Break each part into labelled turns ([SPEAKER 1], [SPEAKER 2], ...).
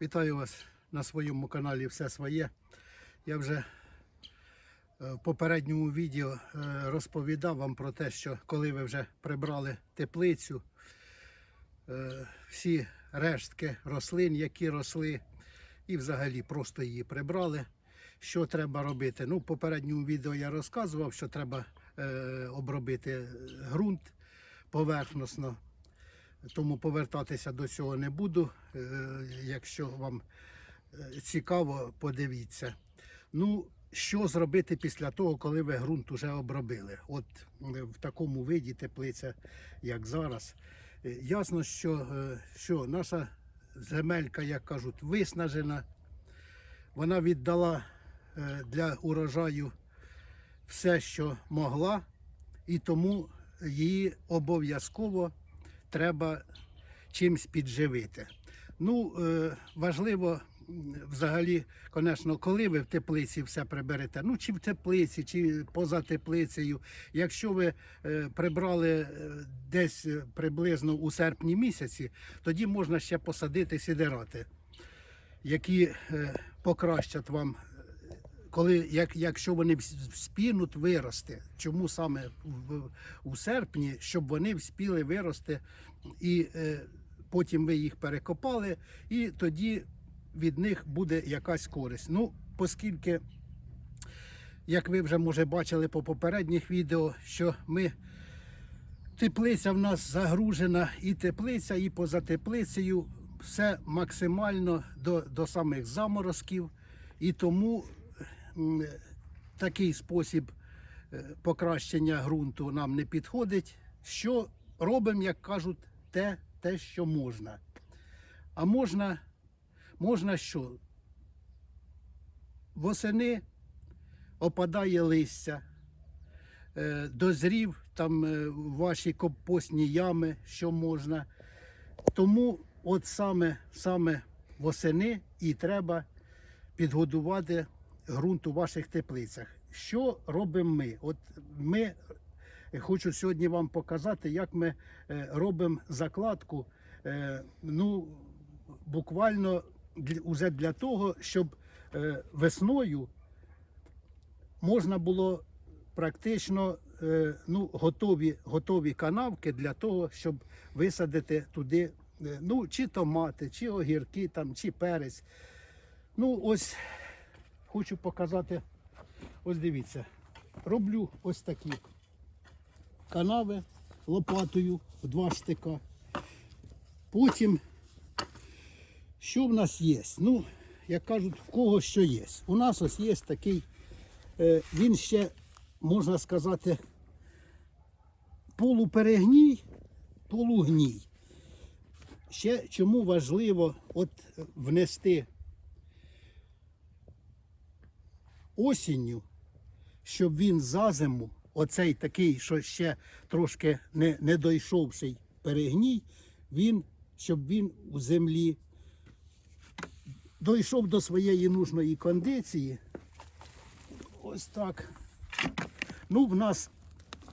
[SPEAKER 1] Вітаю вас на своєму каналі Все своє. Я вже е, в попередньому відео е, розповідав вам про те, що коли ви вже прибрали теплицю, е, всі рештки рослин, які росли, і взагалі просто її прибрали. Що треба робити? Ну, в попередньому відео я розказував, що треба обробити ґрунт поверхносно. Тому повертатися до цього не буду. Е, Якщо вам е, цікаво, подивіться. Ну, що зробити після того, коли ви ґрунт уже обробили? От в такому виді теплиця, як зараз. Е, Ясно, що, що наша земелька, як кажуть, виснажена. Вона віддала для урожаю все, що могла, і тому її обов'язково треба чимсь підживити. Ну, е, важливо взагалі, звісно, коли ви в теплиці все приберете, ну чи в теплиці, чи поза теплицею. Якщо ви е, прибрали е, десь приблизно у серпні місяці, тоді можна ще посадити сідерати, які покращать вам коли, як, якщо вони вспінуть вирости, чому саме в, у серпні, щоб вони вспіли вирости, і е, потім ви їх перекопали, і тоді від них буде якась користь. Ну, оскільки, як ви вже може бачили по попередніх відео, що ми теплиця в нас загружена, і теплиця, і поза теплицею все максимально до, до самих заморозків. І тому такий спосіб е, покращення ґрунту нам не підходить. Що робимо, як кажуть, те, те, що можна. А можна, можна що? Восени опадає листя, е, дозрів там е, ваші компостні ями, що можна. Тому от саме, саме восени і треба підгодувати ґрунт у ваших теплицях. Що робимо ми? От ми е, хочу сьогодні вам показати, як ми е, робимо закладку. е, Ну, буквально уже для того, щоб весною можна було практично ну, готові, готові канавки для того, щоб висадити туди ну, чи томати, чи огірки, там, чи перець. Ну, ось хочу показати. Ось дивіться. Роблю ось такі канави лопатою в два штика. Потім, що в нас є? Ну, як кажуть, в кого що є. У нас ось є такий, е, він ще, можна сказати, полуперегній, полугній. Ще чому важливо от внести осінню, щоб він за зиму, оцей такий, що ще трошки не, не дойшовший перегній, він, щоб він у землі дійшов до своєї нужної кондиції. Ось так. Ну, в нас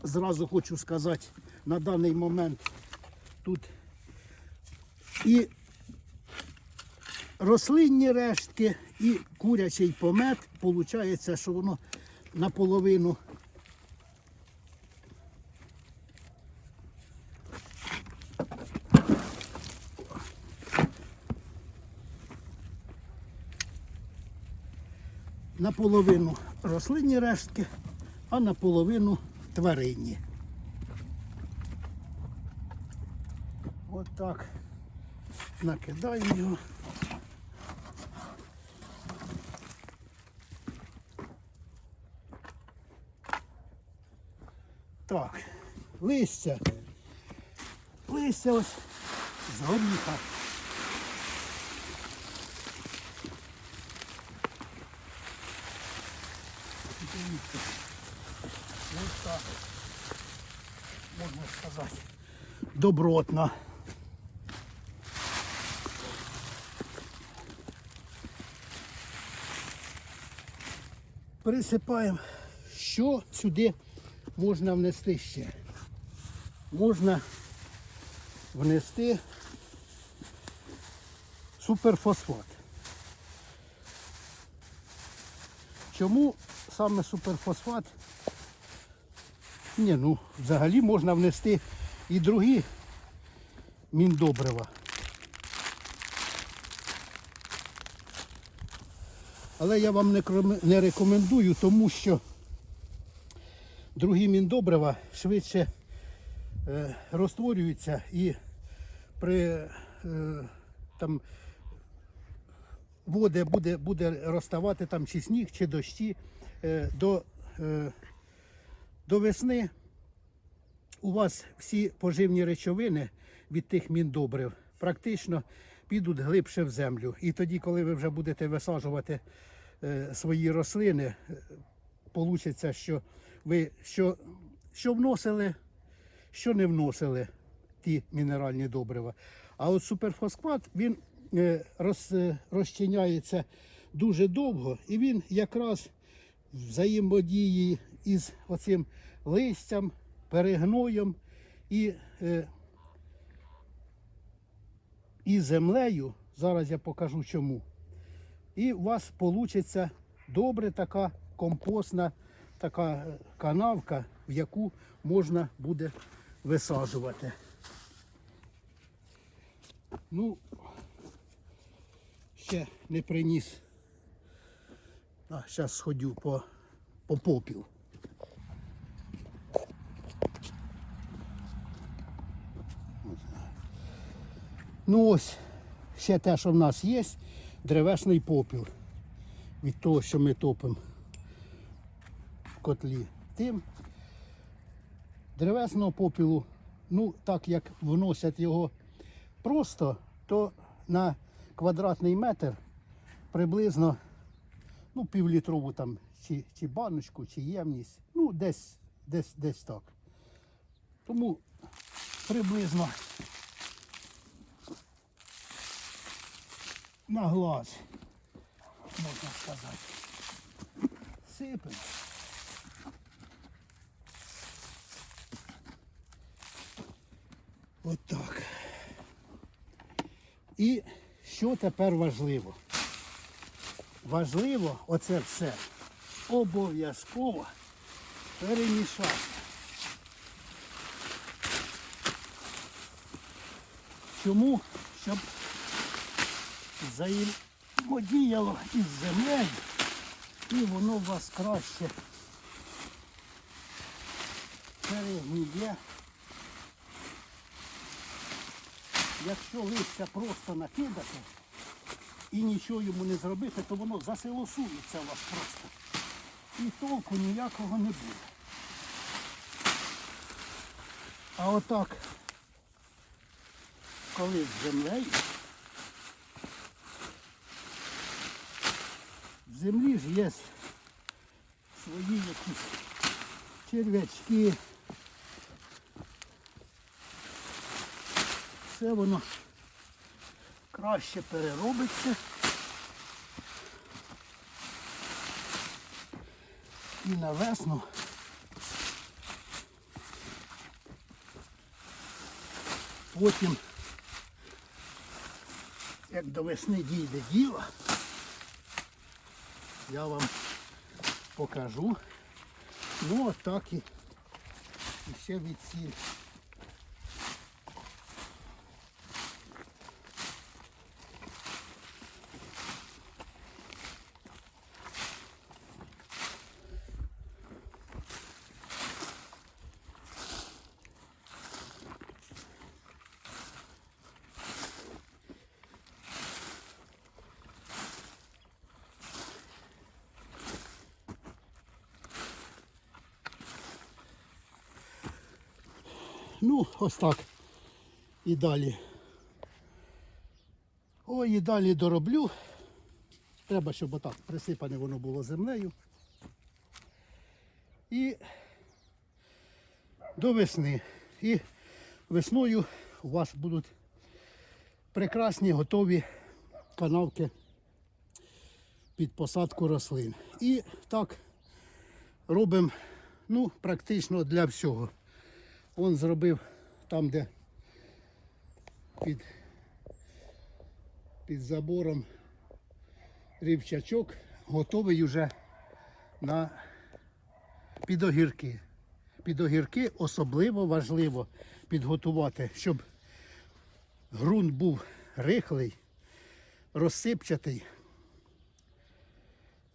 [SPEAKER 1] зразу хочу сказати, на даний момент тут і рослинні рештки, і курячий помет. Получається, що воно наполовину. Наполовину рослинні рештки, а наполовину тваринні. От так накидаємо його. Так, листя. Листя ось з горіха. Ось так. Можна сказати. Добротно. Присипаємо, що сюди можна внести ще. Можна внести суперфосфат. Чому саме суперфосфат? Ні, ну взагалі можна внести і другі міндобрива. Але я вам не рекомендую, тому що другі міндобрива швидше е, розтворюються і при е, там води буде, буде розставати там чи сніг, чи дощі е, до, е, до весни у вас всі поживні речовини від тих міндобрив практично підуть глибше в землю. І тоді, коли ви вже будете висаджувати е, свої рослини, вийде, що ви що, що вносили, що не вносили ті мінеральні добрива. А от суперфосфат він е, роз, е, розчиняється дуже довго, і він якраз взаємодії із оцим листям, перегноєм і, е, і землею. Зараз я покажу чому. І у вас вийде добре така компостна така канавка, в яку можна буде висаджувати. Ну, ще не приніс. А, зараз сходю по, по попіл. Ну ось, ще те, що в нас є, древесний попіл. Від того, що ми топимо котлі. Тим древесного попілу, ну так як вносять його просто, то на квадратний метр приблизно ну, півлітрову там чи, чи баночку, чи ємність. Ну, десь, десь, десь так. Тому приблизно на глаз, можна сказати. Сипемо. Отак. І що тепер важливо? Важливо оце все обов'язково перемішати. Чому? Щоб взаємодіяло із землею і воно у вас краще перегніє. Якщо листя просто накидати і нічого йому не зробити, то воно засилосується у вас просто. І толку ніякого не буде. А отак, коли з землею, в землі ж є свої якісь черв'ячки. Все воно краще переробиться. І на весну потім, як до весни дійде діло, я вам покажу. Ну, отак і, і ще від Ну, ось так. І далі. Ой, і далі дороблю. Треба, щоб отак присипане воно було землею. І до весни. І весною у вас будуть прекрасні готові канавки під посадку рослин. І так робимо ну, практично для всього. Он зробив там, де під, під забором рівчачок, готовий вже на під огірки. Під огірки особливо важливо підготувати, щоб ґрунт був рихлий, розсипчатий,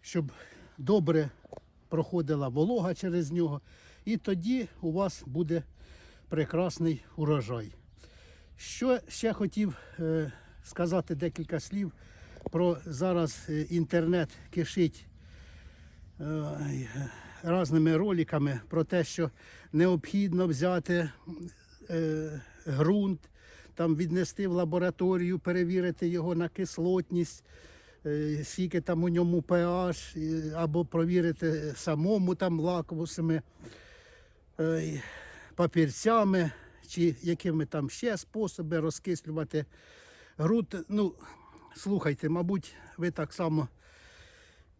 [SPEAKER 1] щоб добре проходила волога через нього, і тоді у вас буде прекрасний урожай. Що ще хотів е, сказати декілька слів про зараз е, інтернет кишить різними роликами про те, що необхідно взяти е, ґрунт, там віднести в лабораторію, перевірити його на кислотність, скільки там у ньому pH, або провірити самому там лакмусами, папірцями, чи якими там ще способи розкислювати ґрунт. Ну, слухайте, мабуть, ви так само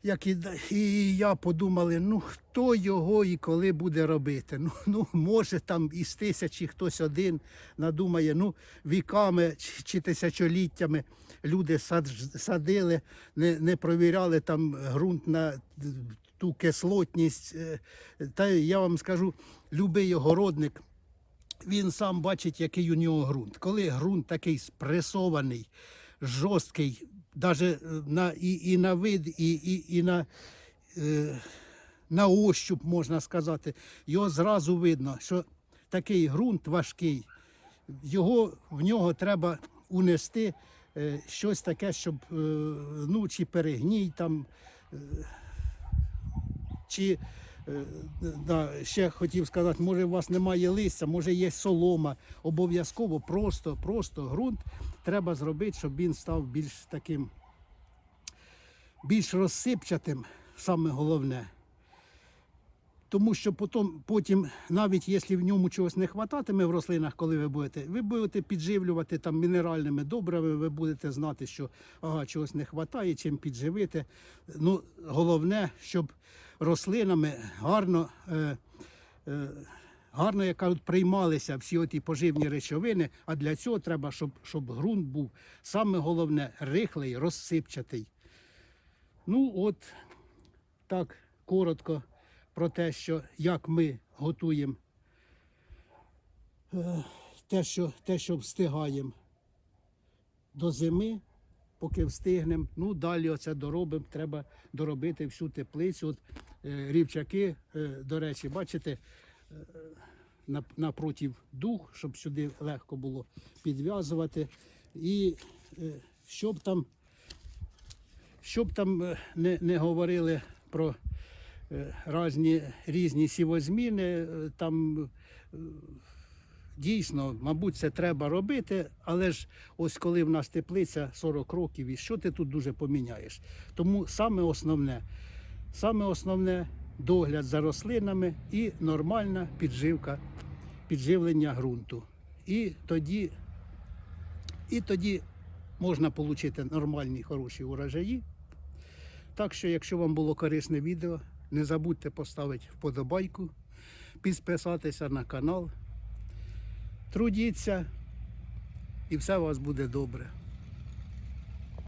[SPEAKER 1] як і, і я подумали, ну хто його і коли буде робити. Ну, ну може там із тисячі хтось один надумає, ну віками чи, тисячоліттями люди сад, садили, не, не провіряли там ґрунт на ту кислотність. Е, Та я вам скажу, любий огородник, він сам бачить, який у нього ґрунт. Коли ґрунт такий спресований, жорсткий, навіть на, і, і на вид, і, і, і на, е, на ощуп, можна сказати, його зразу видно, що такий ґрунт важкий, його, в нього треба унести е, щось таке, щоб е, ну, чи перегній там. е, чи е, да, ще хотів сказати, може у вас немає листя, може є солома. Обов'язково просто, просто ґрунт треба зробити, щоб він став більш таким, більш розсипчатим, саме головне. Тому що потім, потім, навіть якщо в ньому чогось не хвататиме в рослинах, коли ви будете, ви будете підживлювати там мінеральними добривами, ви будете знати, що ага, чогось не вистачає, чим підживити. Ну, головне, щоб рослинами гарно, е, е, гарно як кажуть, приймалися всі ті поживні речовини, а для цього треба, щоб, щоб ґрунт був саме головне рихлий, розсипчатий. Ну, от так коротко про те, що як ми готуємо е, те, що, те, що встигаємо до зими, поки встигнемо. Ну, далі оце доробимо, треба доробити всю теплицю. От, рівчаки, е, до речі, бачите, е, напротив дух, щоб сюди легко було підв'язувати. І е, щоб там щоб там е, не, не говорили про е, різні, різні сівозміни, е, там е, дійсно, мабуть, це треба робити, але ж ось коли в нас теплиця 40 років, і що ти тут дуже поміняєш? Тому саме основне, саме основне догляд за рослинами і нормальна підживка, підживлення ґрунту. І тоді, і тоді можна отримати нормальні хороші урожаї. Так що, якщо вам було корисне відео, не забудьте поставити вподобайку, підписатися на канал. Трудіться і все у вас буде добре.